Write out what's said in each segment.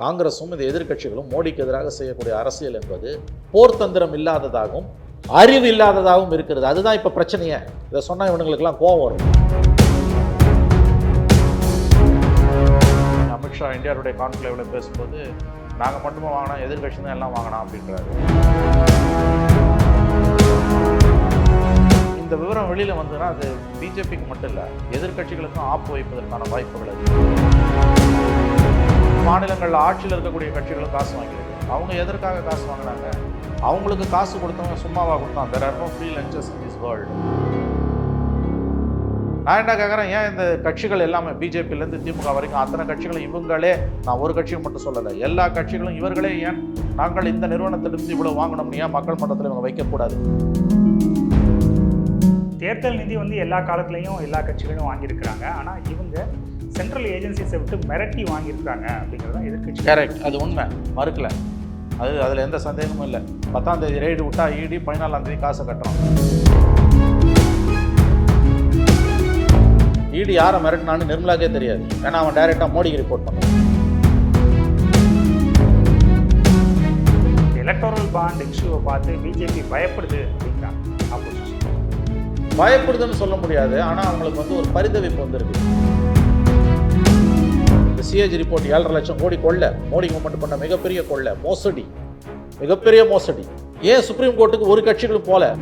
காங்கிரஸும் இந்த எதிர்க்கட்சிகளும் மோடிக்கு எதிராக செய்யக்கூடிய அரசியல் என்பது போர்த்தந்திரம் இல்லாததாகவும் அறிவு இல்லாததாகவும் இருக்கிறது. அதுதான் இப்போ பிரச்சனையே. இதை சொன்னால் இவனுங்களுக்கெல்லாம் கோவம் வரும். அமித்ஷா இந்தியாவுடைய கான்க்ளேவில் பேசும்போது நாங்கள் மட்டுமே வாங்கினா எதிர்க்கட்சி தான் எல்லாம் வாங்கினா அப்படின்றாரு. இந்த விவரம் வெளியில் வந்ததுன்னா அது பிஜேபிக்கு மட்டும் இல்லை எதிர்க்கட்சிகளுக்கும் ஆப்பு வைப்பதற்கான வாய்ப்புகள் அது மாநிலங்களில் ஆட்சியில் இருக்கக்கூடிய கட்சிகளும் காசு வாங்கியிருக்கு. அவங்க எதற்காக காசு வாங்கினாங்க? அவங்களுக்கு காசு கொடுத்தவங்க சும்மாவா கொடுத்தான் there are no free lunches in this world நான் என்ன கேட்குறேன் ஏன் இந்த கட்சிகள் எல்லாமே பிஜேபியிலேருந்து திமுக வரைக்கும் அத்தனை கட்சிகளும் இவங்களே? நான் ஒரு கட்சியும் மட்டும் சொல்லலை. எல்லா கட்சிகளும் இவர்களே ஏன் நாங்கள் இந்த நிறுவனத்திலிருந்து இவ்வளோ வாங்கணும்னு ஏன் மக்கள் மன்றத்தில் இவங்க வைக்கக்கூடாது? தேர்தல் நிதி வந்து எல்லா காலத்துலேயும் எல்லா கட்சிகளும் வாங்கியிருக்கிறாங்க. ஆனால் இவங்க சென்ட்ரல் ஏஜென்சிஸை விட்டு மிரட்டி வாங்கியிருக்காங்க அப்படிங்கிறது தான் எதிர்க்கட்சி. கரெக்ட் அது உண்மை. மறுக்கல. அது அதில் எந்த சந்தேகமும் இல்லை. பத்தாம் தேதி ரெய்டு விட்டா இடி பதினாலாம் தேதி காசை கட்டுறோம் இடி யாரை மிரட்டினான்னு நிர்மலாக்கே தெரியாது. ஏன்னா அவன் டைரெக்டாக மோடிக்கு ரிப்போர்ட் பண்ணுவான் எலக்டோரல் பாண்ட் இஷ்யூவை பார்த்து பிஜேபி பயப்படுது அப்படிங்கிறாங்க ஆப்போசிஷன் பயப்படுதுன்னு சொல்ல முடியாது. ஆனால் அவங்களுக்கு வந்து ஒரு பரிதவிப்பு வந்திருக்கு. சிஏஜி ரிப்போர்ட் ஏழரை லட்சம் கோடி கொள்ள. மோடி கவர்மெண்ட் பண்ண மிகப்பெரிய கொள்ளை. மோசடி. மிகப்பெரிய மோசடி. ஏன் சுப்ரீம் கோர்ட்டுக்கு ஒரு கட்சிகளும் போல?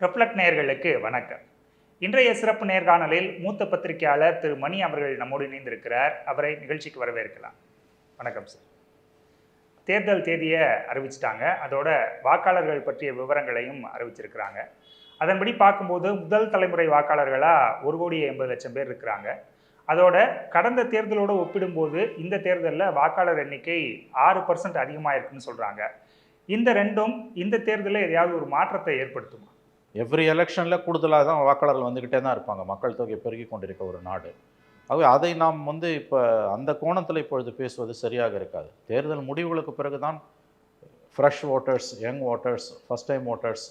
ரெஃப்ளெக்ட் நேயர்களுக்கு வணக்கம். இன்றைய சிறப்பு நேர்காணலில் மூத்த பத்திரிகையாளர் திரு மணி அவர்கள் நம்மோடு இணைந்திருக்கிறார். அவரை நிகழ்ச்சிக்கு வரவேற்கலாம். வணக்கம் சார் தேர்தல் தேதியை அறிவிச்சிட்டாங்க. அதோட வாக்காளர்கள் பற்றிய விவரங்களையும் அறிவிச்சிருக்கிறாங்க. அதன்படி பார்க்கும்போது முதல் தலைமுறை வாக்காளர்களாக ஒரு கோடி எண்பது லட்சம் பேர் இருக்கிறாங்க. அதோட கடந்த தேர்தலோடு ஒப்பிடும்போது இந்த தேர்தலில் வாக்காளர் எண்ணிக்கை ஆறு பர்சன்ட் அதிகமாக இருக்குன்னு சொல்கிறாங்க இந்த ரெண்டும் இந்த தேர்தலில் எதையாவது ஒரு மாற்றத்தை ஏற்படுத்துமா? எவ்ரி எலெக்ஷனில் கூடுதலாக தான் வாக்காளர்கள் வந்துக்கிட்டே தான் இருப்பாங்க. மக்கள் தொகை பெருகி கொண்டிருக்க ஒரு நாடு. ஆகவே அதை நாம் வந்து இப்போ அந்த கோணத்தில் இப்பொழுது பேசுவது சரியாக இருக்காது. தேர்தல் முடிவுகளுக்கு பிறகு தான் fresh voters young voters first time voters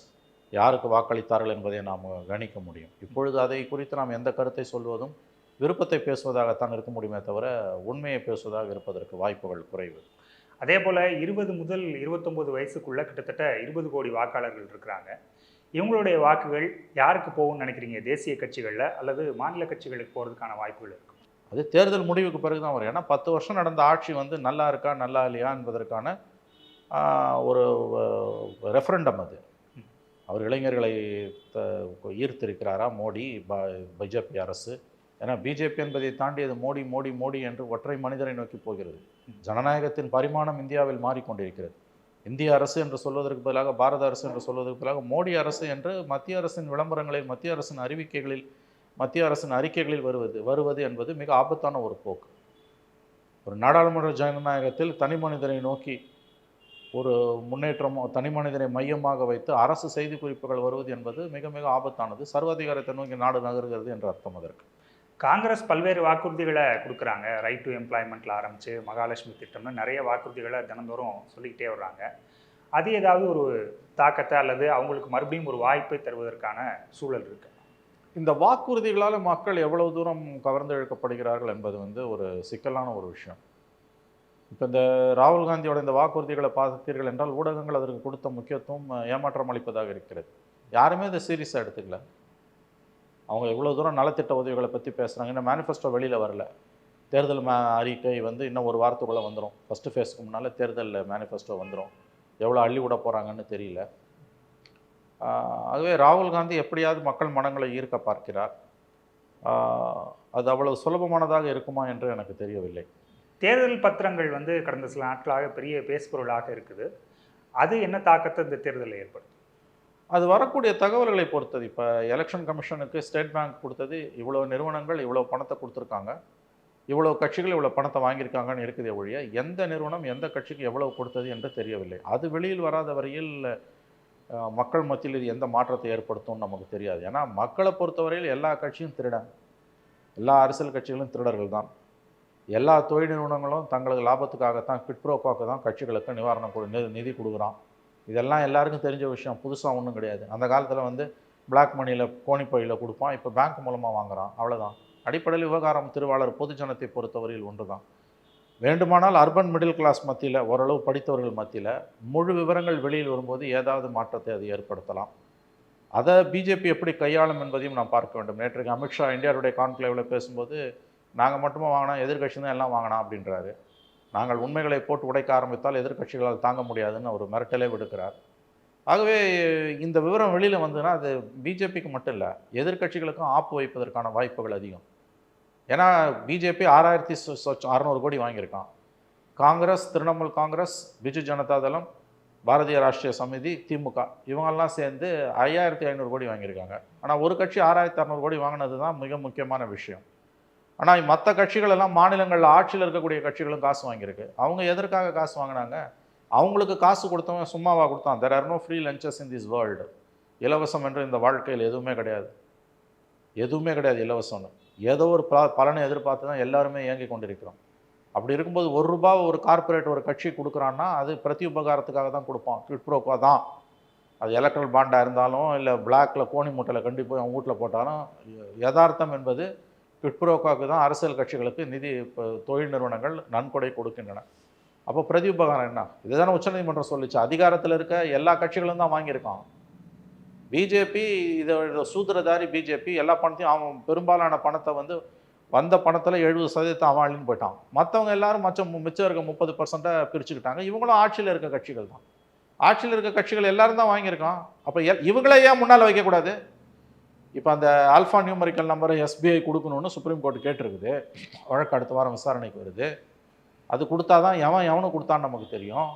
யாருக்கு வாக்களித்தார்கள் என்பதை நாம் கணிக்க முடியும். இப்பொழுது அதை குறித்து நாம் எந்த கருத்தை சொல்வதும் விருப்பத்தை பேசுவதாகத்தான் இருக்க முடியுமே தவிர உண்மையை பேசுவதாக இருப்பதற்கு வாய்ப்புகள் குறைவு. அதே போல் இருபது முதல் இருபத்தொம்போது வயசுக்குள்ளே கிட்டத்தட்ட இருபது கோடி வாக்காளர்கள் இருக்கிறாங்க. இவங்களுடைய வாக்குகள் யாருக்கு போகும்னு நினைக்கிறீங்க? தேசிய கட்சிகளில் அல்லது மாநில கட்சிகளுக்கு போகிறதுக்கான வாய்ப்புகள் இருக்கும் அது தேர்தல் முடிவுக்கு பிறகு தான் வரும். ஏன்னா பத்து வருஷம் நடந்த ஆட்சி வந்து நல்லா இருக்கா நல்லா இல்லையா என்பதற்கான ஒரு ரெஃபரண்டம் அது. அவர் இளைஞர்களை ஈர்த்திருக்கிறாரா? மோடி பிஜேபி அரசு. ஏன்னா பிஜேபி என்பதை தாண்டி அது மோடி மோடி மோடி என்று ஒற்றை மனிதரை நோக்கி போகிறது. ஜனநாயகத்தின் பரிமாணம் இந்தியாவில் மாறிக்கொண்டிருக்கிறது. இந்திய அரசு என்று சொல்வதற்கு பதிலாக பாரத அரசு என்று சொல்வதற்கு பதிலாக மோடி அரசு என்று மத்திய அரசின் விளம்பரங்களில் மத்திய அரசின் அறிவிக்கைகளில் மத்திய அரசின் அறிக்கைகளில் வருவது வருவது என்பது மிக ஆபத்தான ஒரு போக்கு. ஒரு நாடாளுமன்ற ஜனநாயகத்தில் தனி மனிதனை நோக்கி ஒரு முன்னேற்றம் தனி மனிதனை மையமாக வைத்து அரசு செய்தி குறிப்புகள் வருவது என்பது மிக மிக ஆபத்தானது. சர்வாதிகாரத்தை நோக்கி நாடு நகர்கிறது என்று அர்த்தம் அதற்கு. காங்கிரஸ் பல்வேறு வாக்குறுதிகளை கொடுக்குறாங்க. ரைட் டு எம்ப்ளாய்மெண்ட்டில் ஆரம்பித்து மகாலட்சுமி திட்டம்னு நிறைய வாக்குறுதிகளை தினந்தோறும் சொல்லிக்கிட்டே வர்றாங்க. அது ஏதாவது ஒரு தாக்கத்தை அல்லது அவங்களுக்கு மறுபடியும் ஒரு வாய்ப்பை தருவதற்கான சூழல் இருக்கு. இந்த வாக்குறுதிகளால் மக்கள் எவ்வளவு தூரம் கவர்ந்து இழுக்கப்படுகிறார்கள் என்பது வந்து ஒரு சிக்கலான ஒரு விஷயம். இப்போ இந்த ராகுல் காந்தியோட இந்த வாக்குறுதிகளை பார்த்தீர்கள் என்றால் ஊடகங்கள் அதற்கு கொடுத்த முக்கியத்துவம் ஏமாற்றம் அளிப்பதாக இருக்கிறது. யாருமே இதை சீரியஸாக எடுத்துக்கல. அவங்க எவ்வளோ தூரம் நலத்திட்ட உதவிகளை பற்றி பேசுகிறாங்க இன்னும் மேனிஃபெஸ்டோ வெளியில் வரல. தேர்தல் மே அறிக்கை வந்து இன்னும் ஒரு வாரத்துக்குள்ளே வந்துடும் ஃபஸ்ட்டு ஃபேஸ்க்கு முன்னால் தேர்தல் மேனிஃபெஸ்டோ வந்துடும் எவ்வளோ அள்ளி விட போகிறாங்கன்னு தெரியல. அதுவே ராகுல் காந்தி எப்படியாவது மக்கள் மனங்களை ஈர்க்க பார்க்கிறார். அது அவ்வளவு சுலபமானதாக இருக்குமா என்று எனக்கு தெரியவில்லை. தேர்தல் பத்திரங்கள் வந்து கடந்த சில நாட்களாக பெரிய பேசுபொருளாக இருக்குது. அது என்ன தாக்கத்தை இந்த தேர்தலில் ஏற்படுத்தும்? அது வரக்கூடிய தகவல்களை பொறுத்தது. இப்போ எலெக்ஷன் கமிஷனுக்கு ஸ்டேட் பேங்க் கொடுத்தது இவ்வளோ நிறுவனங்கள் இவ்வளோ பணத்தை கொடுத்துருக்காங்க. இவ்வளோ கட்சிகள் இவ்வளோ பணத்தை வாங்கியிருக்காங்கன்னு இருக்குதே ஒழிய எந்த நிறுவனம் எந்த கட்சிக்கு எவ்வளவு கொடுத்தது என்று தெரியவில்லை. அது வெளியில் வராத வரையில் மக்கள் மத்தியில் இது எந்த மாற்றத்தை ஏற்படுத்தும்னு நமக்கு தெரியாது. ஏன்னா மக்களை பொறுத்தவரையில் எல்லா கட்சியும் திருடன். எல்லா அரசியல் கட்சிகளும் திருடர்கள் தான். எல்லா தொழில் நிறுவனங்களும் தங்களது லாபத்துக்காகத்தான் பிட்ப்ரோக்காக தான் கட்சிகளுக்கு நிவாரணம் கொடு நி- நிதி கொடுக்குறான். இதெல்லாம் எல்லாருக்கும் தெரிஞ்ச விஷயம். புதுசாக ஒன்றும் கிடையாது. அந்த காலத்தில் வந்து பிளாக் மணியில் கோணிப்பையில் கொடுப்பான். இப்போ பேங்க் மூலமாக வாங்குறான். அவ்வளோதான் அடிப்படையில் விவகாரம் திருவாளர் பொதுஜனத்தை பொறுத்தவரையில் ஒன்று தான் வேண்டுமானால் அர்பன் மிடில் கிளாஸ் மத்தியில் ஓரளவு படித்தவர்கள் மத்தியில் முழு விவரங்கள் வெளியில் வரும்போது ஏதாவது மாற்றத்தை அது ஏற்படுத்தலாம். அதை பிஜேபி எப்படி கையாளும் என்பதையும் நாம் பார்க்க வேண்டும். நேற்றுக்கு அமித்ஷா இந்தியாவுடைய கான்க்ளேவில் பேசும்போது நாங்கள் மட்டுமா வாங்கினா எதிர்க்கட்சி தான் எல்லாம் வாங்கினா? அப்படின்றாரு. நாங்கள் உண்மைகளை போட்டு உடைக்க ஆரம்பித்தால் எதிர்க்கட்சிகளால் தாங்க முடியாதுன்னு ஒரு மிரட்டலே விடுக்கிறார். ஆகவே இந்த விவரம் வெளியில் வந்ததுன்னா அது பிஜேபிக்கு மட்டும் இல்லை எதிர்க்கட்சிகளுக்கும் ஆப்பு வைப்பதற்கான வாய்ப்புகள் அதிகம். ஏன்னா பிஜேபி ஆறாயிரத்தி அறநூறு கோடி வாங்கியிருக்கான். காங்கிரஸ் திரிணாமுல் காங்கிரஸ் பிஜு ஜனதா தளம் பாரதிய ராஷ்டிரிய சமிதி திமுக இவங்கெல்லாம் சேர்ந்து ஐயாயிரத்தி ஐநூறு கோடி வாங்கியிருக்காங்க. ஆனால் ஒரு கட்சி ஆறாயிரத்தி அறநூறு கோடி வாங்கினது தான் மிக முக்கியமான விஷயம். ஆனால் மற்ற கட்சிகள் எல்லாம் மாநிலங்களில் ஆட்சியில் இருக்கக்கூடிய கட்சிகளும் காசு வாங்கியிருக்கு. அவங்க எதற்காக காசு வாங்கினாங்க? அவங்களுக்கு காசு கொடுத்தவன் சும்மாவாக கொடுத்தான். There are no free lunches in this world இலவசம் என்று இந்த வாழ்க்கையில் எதுவுமே கிடையாது. எதுவுமே கிடையாது இலவசம்னு. ஏதோ ஒரு பலனை எதிர்பார்த்து தான் எல்லாருமே இயங்கி கொண்டிருக்கிறோம். அப்படி இருக்கும்போது ஒரு ரூபா ஒரு கார்ப்பரேட் ஒரு கட்சி கொடுக்குறான்னா அது பிரதி உபகாரத்துக்காக தான் கொடுப்பான் ட்விட்ப்ரோக்கோ தான். அது எலக்ட்ரல் பாண்டாக இருந்தாலும் இல்லை பிளாக்கில் கோணி மூட்டையில் கண்டி போய் அவங்க வீட்டில் போட்டாலும் யதார்த்தம் என்பது ட்விட்ப்ரோக்காவுக்கு தான் அரசியல் கட்சிகளுக்கு நிதி இப்போ தொழில் நிறுவனங்கள் நன்கொடை கொடுக்கின்றன. அப்போ பிரதி உபகாரம் என்ன? இதுதானே உச்சநீதிமன்றம் சொல்லிச்சு. அதிகாரத்தில் இருக்க எல்லா கட்சிகளும் தான் வாங்கியிருக்கான். பிஜேபி இதோட சூத்திரதாரி பிஜேபி எல்லா பணத்தையும் அவன் பெரும்பாலான பணத்தை வந்து வந்த பணத்தில் எழுபது சதவீதத்தை அவன் அள்ளின்னு போயிட்டான். மற்றவங்க எல்லாரும் மச்சம் மிச்சம் இருக்க முப்பது பர்சண்ட்டை பிரிச்சுக்கிட்டாங்க. இவங்களும் ஆட்சியில் இருக்க கட்சிகள் தான். ஆட்சியில் இருக்க கட்சிகள் எல்லாரும் தான் வாங்கியிருக்கான். அப்போ எல் இவங்களே ஏன் முன்னால் வைக்கக்கூடாது? இப்போ அந்த ஆல்ஃபா நியூமரிக்கல் நம்பரை எஸ்பிஐ கொடுக்கணும்னு சுப்ரீம் கோர்ட் கேட்டிருக்குது. வழக்கு அடுத்த வாரம் விசாரணைக்கு வருது. அது கொடுத்தா தான் எவன் எவனும் கொடுத்தான்னு நமக்கு தெரியும்.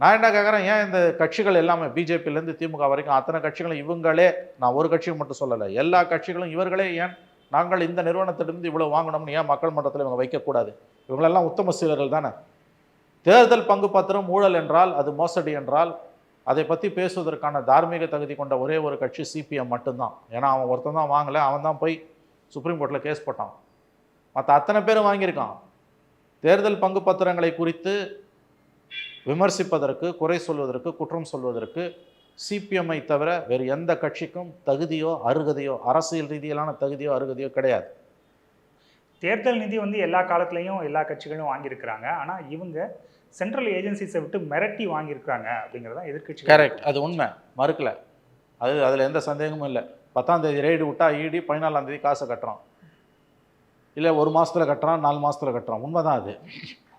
நான் என்ன கேட்குறேன் ஏன் இந்த கட்சிகள் எல்லாமே பிஜேபியிலேருந்து திமுக வரைக்கும் அத்தனை கட்சிகளும் இவங்களே நான் ஒரு கட்சியை மட்டும் சொல்லலை எல்லா கட்சிகளும் இவர்களே ஏன் நாங்கள் இந்த நிறுவனத்திலிருந்து இவ்வளோ வாங்கணும்னு ஏன் மக்கள் மன்றத்தில் இவங்க வைக்கக்கூடாது இவங்களெல்லாம் உத்தம சீலர்கள் தானே? தேர்தல் பங்கு பத்திரம் ஊழல் என்றால் அது மோசடி என்றால் அதை பற்றி பேசுவதற்கான தார்மீக தகுதி கொண்ட ஒரே ஒரு கட்சி சிபிஎம் மட்டும்தான். ஏன்னா அவன் ஒருத்தன் தான் வாங்கலை அவன் தான் போய் சுப்ரீம் கோர்ட்டில் கேஸ் போட்டான். மற்ற அத்தனை பேரும் வாங்கியிருக்கான். தேர்தல் பங்கு பத்திரங்களை குறித்து விமர்சிப்பதற்கு குறை சொல்வதற்கு குற்றம் சொல்வதற்கு சிபிஎம்ஐ தவிர வேறு எந்த கட்சிக்கும் தகுதியோ அருகதையோ அரசியல் ரீதியிலான தகுதியோ அருகதையோ கிடையாது. தேர்தல் நிதி வந்து எல்லா காலத்துலேயும் எல்லா கட்சிகளும் வாங்கியிருக்கிறாங்க. ஆனால் இவங்க சென்ட்ரல் ஏஜென்சிஸை விட்டு மிரட்டி வாங்கியிருக்காங்க அப்படிங்கிறதான் எதிர்க்கட்சி கரெக்ட் அது உண்மை. மறுக்கல. அது அதில் எந்த சந்தேகமும் இல்லை. பத்தாம் தேதி ரெய்டு விட்டா ஈடி பதினாலாம் தேதி காசை கட்டுறான். இல்லை ஒரு மாசத்துல கட்டுறான் நாலு மாசத்துல கட்டுறான். உண்மைதான் அது.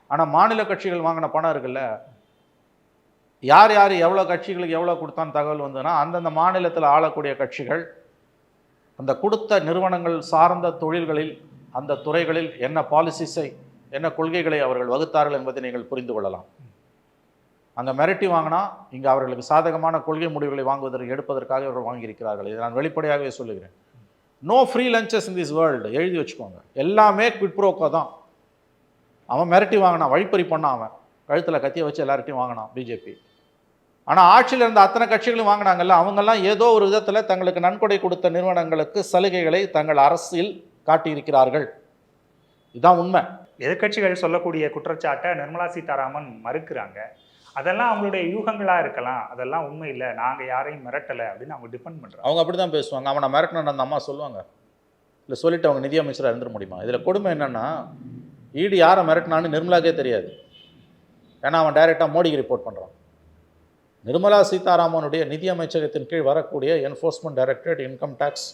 ஆனால் மாநில கட்சிகள் வாங்கின பணம் இருக்குல்ல? யார் யார் எவ்வளோ கட்சிகளுக்கு எவ்வளோ கொடுத்தான்னு தகவல் வந்ததுன்னா அந்தந்த மாநிலத்தில் ஆளக்கூடிய கட்சிகள் அந்த கொடுத்த நிறுவனங்கள் சார்ந்த தொழில்களில் அந்த துறைகளில் என்ன பாலிசிஸை என்ன கொள்கைகளை அவர்கள் வகுத்தார்கள் என்பதை நீங்கள் புரிந்து கொள்ளலாம். அங்கே மிரட்டி வாங்கினா இங்கே அவர்களுக்கு சாதகமான கொள்கை முடிவுகளை வாங்குவதற்கு எடுப்பதற்காக இவர்கள் வாங்கியிருக்கிறார்கள். இதை நான் வெளிப்படையாகவே சொல்லுகிறேன். No free lunches in this world எழுதி வச்சுக்கோங்க. எல்லாமே குவிட்ப்ரோக்கோ தான். அவன் மிரட்டி வாங்கினான் வழிப்பறி பண்ணான் அவன். கழுத்தில் கத்தியை வச்சு எல்லார்ட்டையும் வாங்கினான் பிஜேபி ஆனால் ஆட்சியில் இருந்த அத்தனை கட்சிகளும் வாங்கினாங்கல்ல அவங்கெல்லாம் ஏதோ ஒரு விதத்தில் தங்களுக்கு நன்கொடை கொடுத்த நிறுவனங்களுக்கு சலுகைகளை தங்கள் அரசில் காட்டியிருக்கிறார்கள். இதுதான் உண்மை. எதிர்க்கட்சிகள் சொல்லக்கூடிய குற்றச்சாட்டை நிர்மலா சீதாராமன் மறுக்கிறாங்க. அதெல்லாம் அவங்களுடைய யூகங்களாக இருக்கலாம். அதெல்லாம் உண்மை இல்லை. நாங்கள் யாரையும் மிரட்டலை அப்படின்னு அவங்க டிபெண்ட் பண்ணுறாங்க அவங்க அப்படி தான் பேசுவாங்க. அவனை மிரட்டின அந்த அம்மா சொல்லுவாங்க. இல்லை சொல்லிட்டு அவங்க நிதியமைச்சராக இருந்துட முடியுமா? இதில் கொடுமை என்னென்னா ஈடு யாரை மிரட்டினான்னு நிர்மலாக்கே தெரியாது. ஏன்னா அவன் டைரெக்டாக மோடிக்கு ரிப்போர்ட் பண்ணுறான் நிர்மலா சீதாராமனுடைய நிதி அமைச்சகத்தின் கீழ் வரக்கூடிய enforcement directorate income tax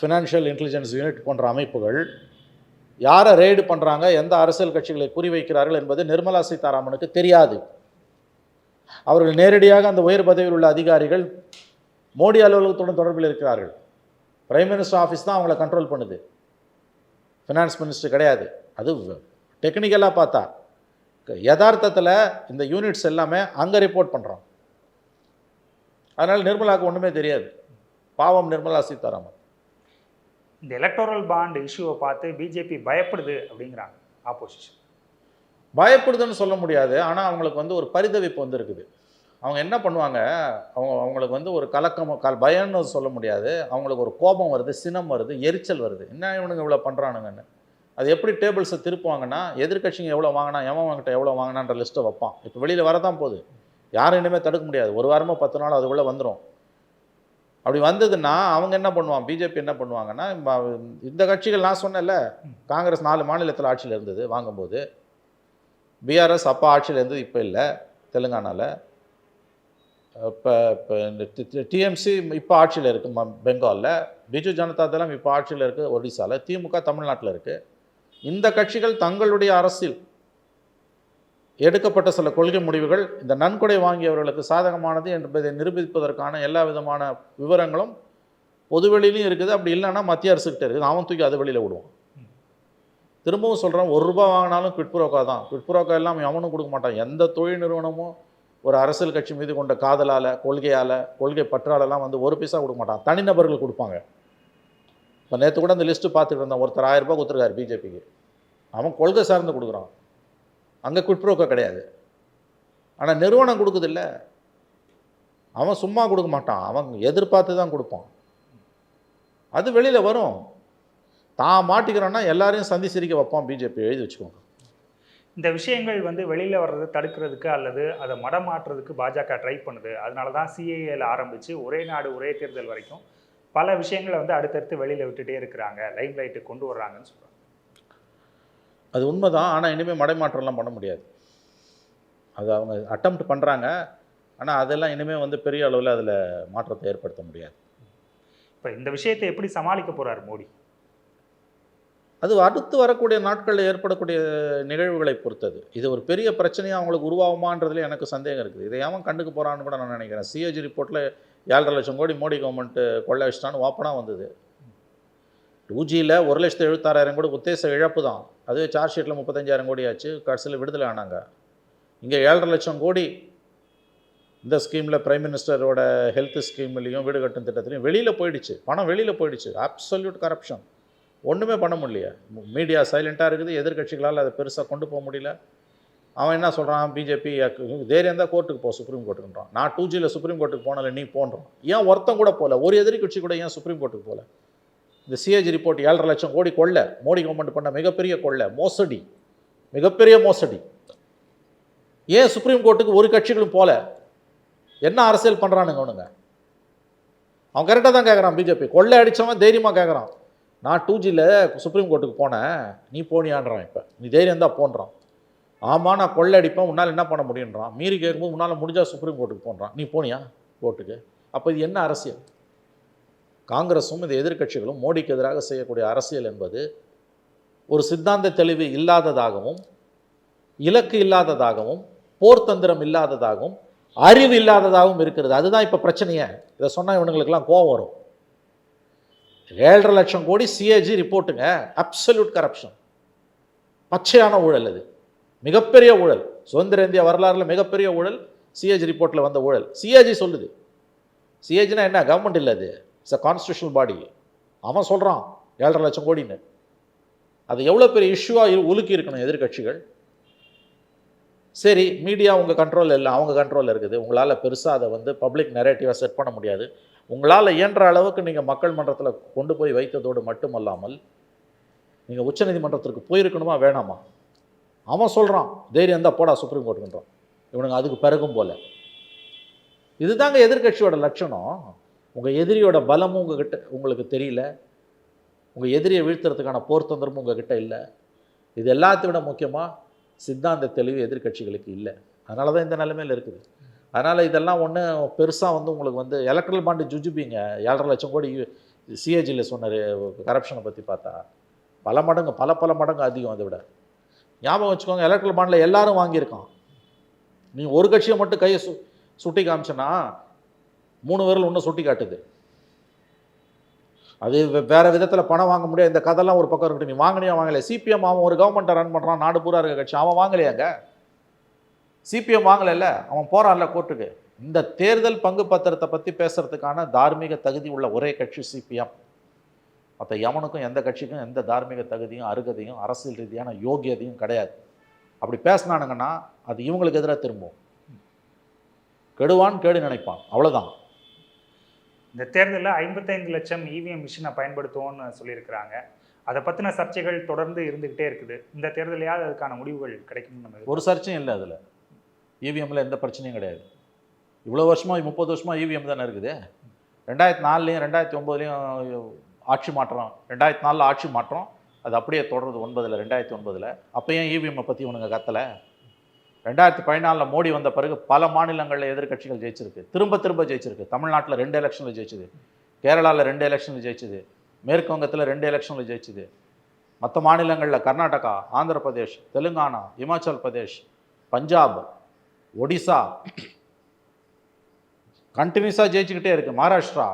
financial intelligence unit போன்ற அமைப்புகள் யாரை ரெய்டு பண்ணுறாங்க எந்த அரசியல் கட்சிகளை குறிவைக்கிறார்கள் என்பது நிர்மலா சீதாராமனுக்கு தெரியாது. அவர்கள் நேரடியாக அந்த உயர் பதவியில் உள்ள அதிகாரிகள் மோடி அலுவலகத்துடன் தொடர்பில் இருக்கிறார்கள். பிரைம் மினிஸ்டர் ஆஃபீஸ் தான் அவங்கள கண்ட்ரோல் பண்ணுது. ஃபினான்ஸ் மினிஸ்டர் கிடையாது. அது டெக்னிக்கலாக பார்த்தா. யதார்த்தத்தில் இந்த யூனிட்ஸ் எல்லாமே அங்கே ரிப்போர்ட் பண்ணுறோம் அதனால் நிர்மலாவுக்கு ஒன்றுமே தெரியாது. பாவம் நிர்மலா சீதாராமன். இந்த எலக்டோரல் பாண்ட் இஷ்யூவை பார்த்து பிஜேபி பயப்படுது அப்படிங்கிறாங்க ஆப்போசிஷன் பயப்படுதுன்னு சொல்ல முடியாது. ஆனால் அவங்களுக்கு வந்து ஒரு பரிதவிப்பு வந்து இருக்குது. அவங்க என்ன பண்ணுவாங்க? அவங்க அவங்களுக்கு வந்து ஒரு கலக்கம் கல் பயம்னு சொல்ல முடியாது. அவங்களுக்கு ஒரு கோபம் வருது சினம் வருது எரிச்சல் வருது. என்ன இவனுங்க இவ்வளோ பண்ணுறானுங்கன்னு அது எப்படி டேபிள்ஸை திருப்புவாங்கன்னா எதிர்கட்சிங்க எவ்வளோ வாங்கினா எவன் வாங்கிட்ட எவ்வளோ வாங்கினான்ற லிஸ்ட்டை வைப்பான். இப்போ வெளியில் வரதான் போகுது. யாரும் இனிமேல் தடுக்க முடியாது. ஒரு வாரமோ பத்து நாள் அதுக்குள்ளே வந்துடும் அப்படி வந்ததுன்னா அவங்க என்ன பண்ணுவாங்க? பிஜேபி என்ன பண்ணுவாங்கன்னா இந்த கட்சிகள் நான் சொன்னேன்ல காங்கிரஸ் நாலு மாநிலத்தில் ஆட்சியில் இருந்தது வாங்கும்போது. பிஆர்எஸ் அப்போ ஆட்சியில் இருந்தது இப்போ இல்லை தெலுங்கானாவில் இப்போ இப்போ இந்த டிஎம்சி இப்போ ஆட்சியில் இருக்குது ம பெங்காலில். பிஜு ஜனதா தளம் இப்போ ஆட்சியில் இருக்குது ஒடிசாவில் திமுக தமிழ்நாட்டில் இருக்குது இந்த கட்சிகள் தங்களுடைய அரசில் எடுக்கப்பட்ட சில கொள்கை முடிவுகள் இந்த நன்கொடை வாங்கியவர்களுக்கு சாதகமானது என்பதை நிரூபிப்பதற்கான எல்லா விதமான விவரங்களும் பொதுவெளியிலையும் இருக்குது. அப்படி இல்லைன்னா மத்திய அரசுக்கிட்ட இருக்குது. அவன் தூக்கி அது வெளியில் விடுவான். திரும்பவும் சொல்கிறேன் ஒரு ரூபா வாங்கினாலும் குட்புரோக்கா தான். குட்புரோக்கா எல்லாம் எவனும் கொடுக்க மாட்டான். எந்த தொழில் நிறுவனமும் ஒரு அரசியல் கட்சி மீது கொண்ட காதலால் கொள்கையால் கொள்கை பற்றாலெல்லாம் வந்து ஒரு பைசா கொடுக்க மாட்டான். தனிநபர்கள் கொடுப்பாங்க. இப்போ நேற்று கூட அந்த லிஸ்ட்டு பார்த்துட்டு இருந்தேன். ஒருத்தர் ஆயிரம் ரூபாய் கொடுத்துருக்காரு பிஜேபிக்கு அவன் கொள்கை சார்ந்து கொடுக்குறான். அங்கே குட்ப்ரோக்கோ கிடையாது. ஆனால் நிறுவனம் கொடுக்குதில்ல. அவன் சும்மா கொடுக்க மாட்டான். அவன் எதிர்பார்த்து தான் கொடுப்பான். அது வெளியில் வரும். தான் மாட்டிக்கிறான்னா எல்லாரையும் சந்தி சிரிக்க வைப்பான் பிஜேபி. எழுதி வச்சுக்கோங்க. இந்த விஷயங்கள் வந்து வெளியில் வர்றது தடுக்கிறதுக்கு அல்லது அதை மடமாற்றுறதுக்கு பாஜக ட்ரை பண்ணுது. அதனால தான் சிஏஏல ஆரம்பித்து ஒரே நாடு ஒரே தேர்தல் வரைக்கும் பல விஷயங்களை வந்து அடுத்தடுத்து வெளியில் விட்டுட்டே இருக்கிறாங்க. லைம் லைட்டுக்கு கொண்டு வர்றாங்கன்னு சொல்கிறாங்க அது உண்மைதான். ஆனால் இனிமேல் மடைமாற்றம்லாம் பண்ண முடியாது. அது அவங்க அட்டம்ப்ட் பண்ணுறாங்க ஆனால் அதெல்லாம் இனிமேல் வந்து பெரிய அளவில் அதில் மாற்றத்தை ஏற்படுத்த முடியாது. இப்போ இந்த விஷயத்தை எப்படி சமாளிக்க போறார் மோடி? அது அடுத்து வரக்கூடிய நாட்களில் ஏற்படக்கூடிய நிகழ்வுகளை பொறுத்தது. இது ஒரு பெரிய பிரச்சனையாக அவங்களுக்கு உருவாகுமான்றதுல எனக்கு சந்தேகம் இருக்குது. இதை அவன் கண்டுக்க போகிறான்னு கூட நான் நினைக்கிறேன். சிஏஜி ரிப்போர்ட்டில் ஏழரை லட்சம் கோடி மோடி கவர்மெண்ட்டு கொள்ளை வச்சிட்டான்னு ஓப்பனாக வந்தது. டூ ஜியில் ஒரு லட்சத்து எழுபத்தாறாயிரம் கோடி உத்தேச இழப்பு தான். அதுவே சார்ஜ் ஷீட்டில் முப்பத்தஞ்சாயிரம் கோடி ஆச்சு கடைசியில் விடுதலை ஆனாங்க. இங்கே ஏழரை லட்சம் கோடி இந்த ஸ்கீமில் பிரைம் மினிஸ்டரோட ஹெல்த் ஸ்கீம்லேயும் வீடு கட்டும் திட்டத்துலையும் வெளியில் போயிடுச்சு. பணம் வெளியில் போயிடுச்சு. அப்சல்யூட் கரப்ஷன் ஒன்றுமே பண்ண முடியல மீடியா சைலண்ட்டாக இருக்குது. எதிர்க்கட்சிகளால் அதை பெருசாக கொண்டு போக முடியல. அவன் என்ன சொல்கிறான் பிஜேபி தைரியம் தான் கோர்ட்டுக்கு போ சுப்ரீம் கோர்ட்டுக்குன்றான் நான் டூ ஜியில் சுப்ரீம் கோர்ட்டுக்கு போனல நீ போன்றான். ஏன் ஒருத்தம் கூட போகல ஒரு எதிர்க்கட்சி கூட ஏன் சுப்ரீம் கோர்ட்டுக்கு போகல இந்த சிஏஜி ரிப்போர்ட் ஏழரை லட்சம் கோடி கொள்ள. மோடி கவர்மெண்ட் பண்ண மிகப்பெரிய கொள்ள. மோசடி. மிகப்பெரிய மோசடி. ஏன் சுப்ரீம் கோர்ட்டுக்கு ஒரு கட்சிகளும் போல? என்ன அரசியல் பண்ணுறானுங்க அவனுங்க? அவன் கரெக்டாக தான் கேட்குறான் பிஜேபி கொள்ளை அடித்தவன் தைரியமாக கேட்குறான் நான் டூ ஜியில் சுப்ரீம் கோர்ட்டுக்கு போனேன். நீ போனியான்றான் இப்போ. நீ தைரியம் தான் போன்றான். ஆமாம் நான் கொள்ளை அடிப்பேன். உன்னால் என்ன பண்ண முடியுன்றான் மீறி கேட்கும்போது உன்னால் முடிஞ்சால் சுப்ரீம் கோர்ட்டுக்கு போன்றான். நீ போனியா? கோர்ட்டுக்கு அப்போ இது என்ன அரசியல்? காங்கிரஸும் இந்த எதிர்க்கட்சிகளும் மோடிக்கு எதிராக செய்யக்கூடிய அரசியல் என்பது ஒரு சித்தாந்த தெளிவு இல்லாததாகவும் இலக்கு இல்லாததாகவும் போர்த்தந்திரம் இல்லாததாகவும் அறிவு இல்லாததாகவும் இருக்கிறது. அதுதான் இப்போ பிரச்சனையே. இதை சொன்னால் இவனுங்களுக்கெல்லாம் கோவம் வரும். ஏழரை லட்சம் கோடி சிஏஜி ரிப்போர்ட்டுங்க அப்சல்யூட் கரப்ஷன் பச்சையான ஊழல் அது. மிகப்பெரிய ஊழல். சுதந்திர இந்திய வரலாறுல மிகப்பெரிய ஊழல் சிஏஜி ரிப்போர்ட்டில் வந்த ஊழல். சிஏஜி சொல்லுது. சிஏஜினா என்ன? கவர்மெண்ட் இல்லை அது. இட்ஸ் அ கான்ஸ்டியூஷனல் பாடி அவன் சொல்கிறான் ஏழரை லட்சம் கோடின்னு. அது எவ்வளோ பெரிய இஷ்யூவாக உலுக்கி இருக்கணும் எதிர்க்கட்சிகள்? சரி மீடியா உங்கள் கண்ட்ரோலில் இல்லை அவங்க கண்ட்ரோலில் இருக்குது. உங்களால் பெருசாக அதை வந்து பப்ளிக் நெரேட்டிவாக செட் பண்ண முடியாது. உங்களால் இயன்ற அளவுக்கு நீங்கள் மக்கள் மன்றத்தில் கொண்டு போய் வைத்ததோடு மட்டுமல்லாமல் நீங்கள் உச்சநீதிமன்றத்திற்கு போயிருக்கணுமா வேணாமா? அவன் சொல்கிறான் தைரியம் தான் போடா சுப்ரீம் கோர்ட்டுன்றான் இவனுங்க அதுக்கு பிறகும் போல. இதுதாங்க எதிர்கட்சியோட லட்சணம். உங்கள் எதிரியோட பலமும் உங்ககிட்ட உங்களுக்கு தெரியல. உங்கள் எதிரியை வீழ்த்துறதுக்கான போர்த்தந்திரமும் உங்ககிட்ட இல்லை. இது எல்லாத்தை விட முக்கியமாக சித்தாந்த தெளிவு எதிர்க்கட்சிகளுக்கு இல்லை. அதனால தான் இந்த நிலைமையில் இருக்குது. அதனால் இதெல்லாம் ஒன்று பெருசாக வந்து உங்களுக்கு வந்து எலக்ட்ரல் பாண்டு ஜுஜுபிங்க ஏழரை லட்சம் கோடி சிஏஜியில் சொன்னார் கரப்ஷனை பற்றி பார்த்தா. பல மடங்கு பல பல மடங்கு அதிகம் அதை விட. ஞாபகம் வச்சுக்கோங்க எலக்ட்ரல் பாண்டில் எல்லாரும் வாங்கியிருக்கான். நீ ஒரு கட்சியை மட்டும் கையை சு சுட்டி காமிச்சனா மூணு விரல் ஒன்று சுட்டி காட்டுது. அது வேறு விதத்தில் பணம் வாங்க முடியாது. இந்த கதைலாம் ஒரு பக்கம் இருக்கட்டும். நீ வாங்கினியா வாங்கலையா? சிபிஎம் அவன் ஒரு கவர்மெண்ட்டை ரன் பண்ணுறான் நாடு பூரா இருக்க கட்சி. அவன் வாங்கலையாங்க சிபிஎம் வாங்கலைல்ல. அவன் போகிறான்ல கோர்ட்டுக்கு. இந்த தேர்தல் பங்கு பத்திரத்தை பற்றி பேசுகிறதுக்கான தார்மீக தகுதி உள்ள ஒரே கட்சி சிபிஎம் மற்ற எவனுக்கும் எந்த கட்சிக்கும் எந்த தார்மீக தகுதியும் அருகதையும் அரசியல் ரீதியான யோகியதையும் கிடையாது. அப்படி பேசினானுங்கன்னா அது இவங்களுக்கு எதிராக திரும்பும். கெடுவான் கேடு நினைப்பான். அவ்வளோதான் இந்த தேர்தலில் ஐம்பத்தைந்து லட்சம் இவிஎம் மிஷினை பயன்படுத்துவோம்னு சொல்லியிருக்கிறாங்க. அதை பற்றின சர்ச்சைகள் தொடர்ந்து இருந்துக்கிட்டே இருக்குது. இந்த தேர்தலையாவது அதுக்கான முடிவுகள் கிடைக்கும்னு நம்ம ஒரு சர்ச்சையும் இல்லை அதில். இவிஎம்மில் எந்த பிரச்சனையும் கிடையாது. இவ்வளோ வருஷமாக முப்பது வருஷமாக இவிஎம் தானே இருக்குது. ரெண்டாயிரத்தி நாலுலேயும் ரெண்டாயிரத்தி ஒம்போதுலேயும் ஆட்சி மாற்றம். ரெண்டாயிரத்தி நாலில் ஆட்சி மாற்றம். அது அப்படியே தொடருது ஒன்பதில் ரெண்டாயிரத்தி ஒன்பதில். அப்போ ஏன் இவிஎம்மை பற்றி உனக்கு கத்தலை. ரெண்டாயிரத்தி பதினாலில் மோடி வந்த பிறகு பல மாநிலங்களில் எதிர்க்கட்சிகள் ஜெயிச்சிருக்கு. திரும்ப திரும்ப ஜெயிச்சிருக்கு. தமிழ்நாட்டில் ரெண்டு எலெக்ஷனில் ஜெயிச்சுது. கேரளாவில் ரெண்டு எலெக்ஷனில் ஜெயிச்சுது. மேற்கு வங்கத்தில் ரெண்டு எலெக்ஷனில் ஜெயிச்சுது. மற்ற மாநிலங்களில் கர்நாடகா ஆந்திர பிரதேஷ் தெலுங்கானா இமாச்சல் பிரதேஷ் பஞ்சாப் ஒடிசா கண்டினியூஸாக ஜெயிச்சுக்கிட்டே இருக்குது மகாராஷ்டிரா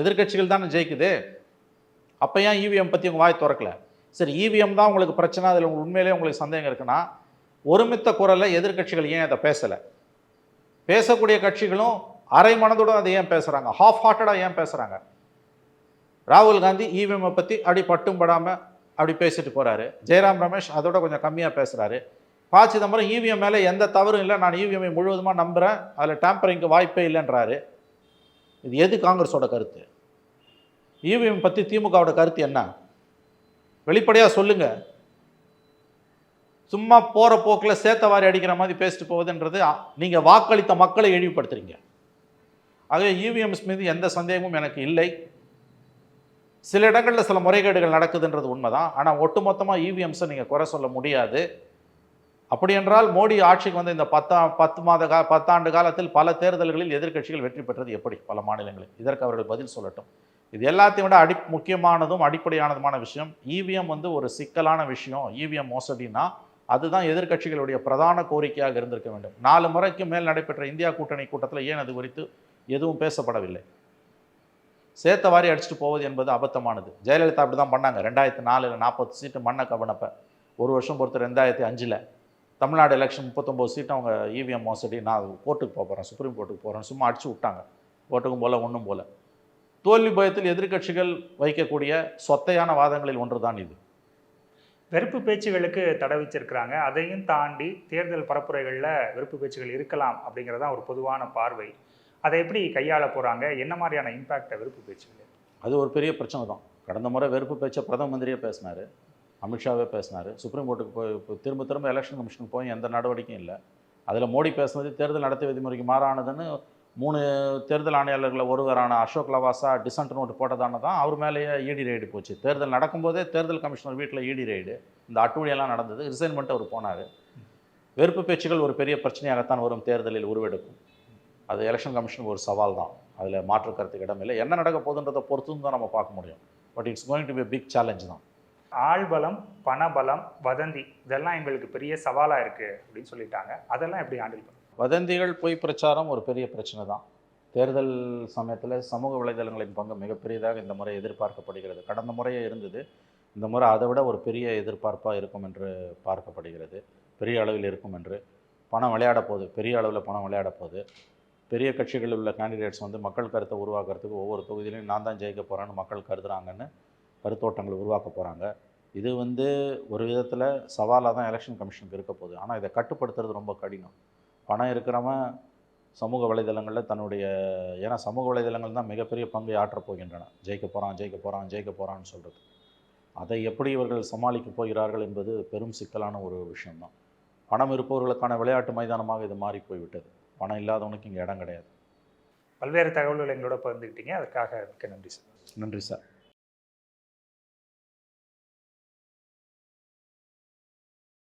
எதிர்க்கட்சிகள் தானே ஜெயிக்குது. அப்போ ஏன் இவிஎம் பற்றி உங்கள் வாய் திறக்கல? சரி இவிஎம் தான் உங்களுக்கு பிரச்சனை. அதில் உண்மையிலேயே உங்களுக்கு சந்தேகம் இருக்குன்னா ஒருமித்த குரலில் எதிர்க்கட்சிகள் ஏன் அதை பேசலை? பேசக்கூடிய கட்சிகளும் அரை மனதுடன் அதை ஏன் பேசுகிறாங்க ஹாஃப் ஹார்ட்டடாக ஏன் பேசுகிறாங்க ராகுல் காந்தி இவிஎம்மை பற்றி அப்படி பட்டும் படாமல் அப்படி பேசிட்டு போகிறாரு ஜெயராம் ரமேஷ் அதோட கொஞ்சம் கம்மியாக பேசுகிறாரு ப. சிதம்பரம் இவிஎம் மேலே எந்த தவறும் இல்லை. நான் இவிஎம்ஐ முழுவதுமாக நம்புகிறேன் அதில் டேம்பரிங்க்கு வாய்ப்பே இல்லைன்றாரு. இது எது காங்கிரஸோட கருத்து? இவிஎம் பற்றி திமுகவோட கருத்து என்ன? வெளிப்படையாக சொல்லுங்கள் சும்மா போகிற போக்கில் சேத்த வாரி அடிக்கிற மாதிரி பேசிட்டு போவதுன்றது நீங்கள் வாக்களித்த மக்களை இழிவுபடுத்துறீங்க. ஆகவே இவிஎம்ஸ் மீது எந்த சந்தேகமும் எனக்கு இல்லை. சில இடங்களில் சில முறைகேடுகள் நடக்குதுன்றது உண்மைதான். ஆனால் ஒட்டுமொத்தமாக இவிஎம்ஸை நீங்கள் குறை சொல்ல முடியாது. அப்படி என்றால் மோடி ஆட்சிக்கு வந்த இந்த பத்தா பத்து மாத கா பத்தாண்டு காலத்தில் பல தேர்தல்களில் எதிர்க்கட்சிகள் வெற்றி பெற்றது எப்படி? பல மாநிலங்களில். இதற்கு அவர்கள் பதில் சொல்லட்டும். இது எல்லாத்தையும் விட அடி முக்கியமானதும் அடிப்படையானதுமான விஷயம் இவிஎம் வந்து ஒரு சிக்கலான விஷயம். இவிஎம் மோசடினா அதுதான் எதிர்க்கட்சிகளுடைய பிரதான கோரிக்கையாக இருந்திருக்க வேண்டும். நாலு முறைக்கு மேல் நடைபெற்ற இந்தியா கூட்டணி கூட்டத்தில் ஏன் அது குறித்து எதுவும் பேசப்படவில்லை? சேர்த்த வாரி அடிச்சுட்டு போவது என்பது அபத்தமானது. ஜெயலலிதா அப்படி தான் பண்ணாங்க. ரெண்டாயிரத்தி நாலில் நாற்பது சீட்டு மண்ணை கவனப்ப. ஒரு வருஷம் பொறுத்து ரெண்டாயிரத்தி அஞ்சில் தமிழ்நாடு எலெக்ஷன் முப்பத்தொம்போது சீட்டு அவங்க இவிஎம் மோசடி. நான் கோர்ட்டுக்கு போகிறேன் சுப்ரீம் கோர்ட்டுக்கு போகிறேன் சும்மா அடிச்சு விட்டாங்க. ஓட்டுக்கும் போல் ஒன்றும் போல். தோல்வி பயத்தில் எதிர்க்கட்சிகள் வைக்கக்கூடிய சொத்தையான வாதங்களில் ஒன்று தான் இது. வெறுப்பு பேச்சுகளுக்கு தடை வச்சிருக்கிறாங்க. அதையும் தாண்டி தேர்தல் பரப்புரைகளில் வெறுப்பு பேச்சுகள் இருக்கலாம் அப்படிங்கிறது தான் ஒரு பொதுவான பார்வை. அதை எப்படி கையாள போகிறாங்க என்ன மாதிரியான இம்பேக்டை வெறுப்பு பேச்சுகள்? அது ஒரு பெரிய பிரச்சனை தான். கடந்த முறை வெறுப்பு பேச்சை பிரதம மந்திரியே பேசினார். அமித்ஷாவே பேசினார். சுப்ரீம் கோர்ட்டுக்கு போய் இப்போ திரும்ப திரும்ப எலெக்ஷன் கமிஷனுக்கு போய் எந்த நடவடிக்கையும் இல்லை. அதில் மோடி பேசுனது தேர்தல் நடத்தை விதிமுறைக்கு மாறானதுன்னு மூணு தேர்தல் ஆணையாளர்களில் ஒருவரான அசோக் லவாசா டிசன்ட் நோட்டு போட்டதான தான் அவர் மேலேயே இடி ரெய்டு போச்சு. தேர்தல் நடக்கும்போதே தேர்தல் கமிஷனர் வீட்டில் இடி ரெய்டு இந்த அட்டூழியெல்லாம் நடந்தது ரிசைன் பண்ணிட்டு அவர் போனார். வெறுப்பு பேச்சுகள் ஒரு பெரிய பிரச்சனையாகத்தான் வரும் தேர்தலில் உருவெடுக்கும். அது எலெக்ஷன் கமிஷனுக்கு ஒரு சவால் தான். அதில் மாற்று கருத்துக்கு இடமில்லை என்ன நடக்க போகுதுன்றதை பொறுத்து தான் நம்ம பார்க்க முடியும். But it's going to be big challenge தான். ஆள்பலம் பணபலம் வதந்தி இதெல்லாம் எங்களுக்கு பெரிய சவாலாக இருக்குது அப்படின்னு சொல்லிட்டாங்க. அதெல்லாம் எப்படி ஹேண்டில் பண்ணும் வதந்திகள் பொய் பிரச்சாரம் ஒரு பெரிய பிரச்சனை தான். தேர்தல் சமயத்தில் சமூக வலைதளங்களின் பங்கு மிகப்பெரியதாக இந்த முறை எதிர்பார்க்கப்படுகிறது. கடந்த முறையே இருந்தது. இந்த முறை அதை விட ஒரு பெரிய எதிர்பார்ப்பாக இருக்கும் என்று பார்க்கப்படுகிறது. பெரிய அளவில் இருக்கும் என்று. பணம் விளையாட போகுது. பெரிய அளவில் பணம் விளையாட போகுது. பெரிய கட்சிகளில் உள்ள கேண்டிடேட்ஸ் வந்து மக்கள் கருத்தை உருவாக்குறதுக்கு ஒவ்வொரு தொகுதியிலையும் நான் தான் ஜெயிக்க போகிறேன்னு மக்கள் கருதுறாங்கன்னு கருத்தோட்டங்களை உருவாக்க போகிறாங்க இது வந்து ஒரு விதத்தில் சவாலாக தான் எலெக்ஷன் கமிஷனுக்கு இருக்க போகுது. ஆனால் இதை கட்டுப்படுத்துறது ரொம்ப கடினம். பணம் இருக்கிறவன் சமூக வலைதளங்களில் தன்னுடைய ஏன்னா சமூக வலைதளங்கள் தான் மிகப்பெரிய பங்கை ஆற்றப் போகின்றன. ஜெயிக்க போகிறான் ஜெயிக்க போகிறான் ஜெயிக்க போகிறான்னு சொல்கிறது அதை எப்படி இவர்கள் சமாளிக்கப் போகிறார்கள் என்பது பெரும் சிக்கலான ஒரு விஷயம்தான். பணம் இருப்பவர்களுக்கான விளையாட்டு மைதானமாக இது மாறி போய்விட்டது. பணம் இல்லாதவனுக்கு இங்கே இடம் கிடையாது. பல்வேறு தகவல்கள் எங்களோட பகிர்ந்துக்கிட்டீங்க அதுக்காக மிக்க நன்றி சார். நன்றி சார்.